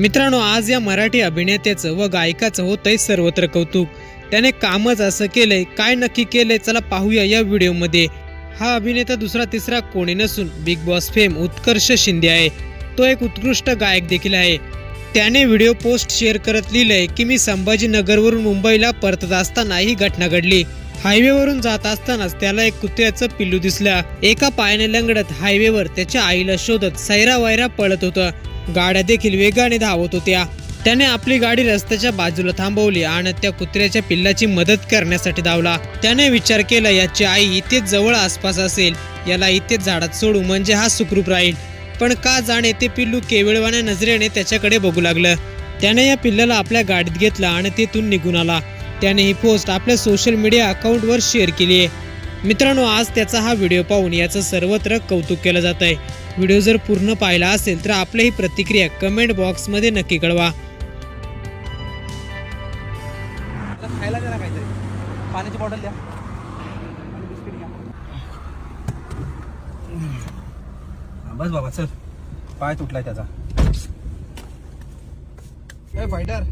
मित्रांनो आज या मराठी अभिनेत्याचं व गायकाचं होतंय सर्वत्र कौतुक. त्याने कामच असं केलंय काय नक्की केलंय चला पाहूया या व्हिडिओमध्ये. हा अभिनेता दुसरा तिसरा कोणी नसून Bigg Boss fame Utkarsh Shinde आहे. तो एक उत्कृष्ट गायक देखील आहे. त्याने व्हिडिओ पोस्ट शेअर करत लिहिलंय की मी संभाजीनगरवरून मुंबईला परतत असताना ही घटना घडली. हायवेवरून जात असतानाच त्याला एक कुत्र्याचं पिल्लू दिसलं. एका पायाने लंगडत हायवेवर त्याच्या आईला शोधत सैरा वैरा पळत होता. गाड्या देखील वेगाने धावत होत्या. त्याने आपली गाडी रस्त्याच्या बाजूला थांबवली आणि त्या कुत्र्याच्या पिल्लाची मदत करण्यासाठी धावला. त्याने विचार केला याची आई इथेच जवळ आसपास असेल. याला इथेच झाडात सोडू म्हणजे हा सुखरूप राहील. पण का जाणे ते पिल्लू केवळवाण्या नजरेने त्याच्याकडे बघू लागलं. त्याने या पिल्लाला आपल्या गाडीत घेतलं आणि तेथून निघून आला. त्याने ही पोस्ट आपल्या सोशल मीडिया अकाउंटवर शेअर केली आहे मित्रांनो आज त्याचा हा व्हिडिओ पाहून याचं सर्वत्र कौतुक केलं जात आहे व्हिडिओ जर पूर्ण पाहिला असेल तर आपली ही प्रतिक्रिया कमेंट बॉक्समध्ये नक्की कळवा. त्याला खायला द्या ना काहीतरी. पाण्याची बॉटल द्या. आणि बिस्किट घ्या हा, बस बाबा चल. पाय तुटलाय त्याचा. ए फायटर.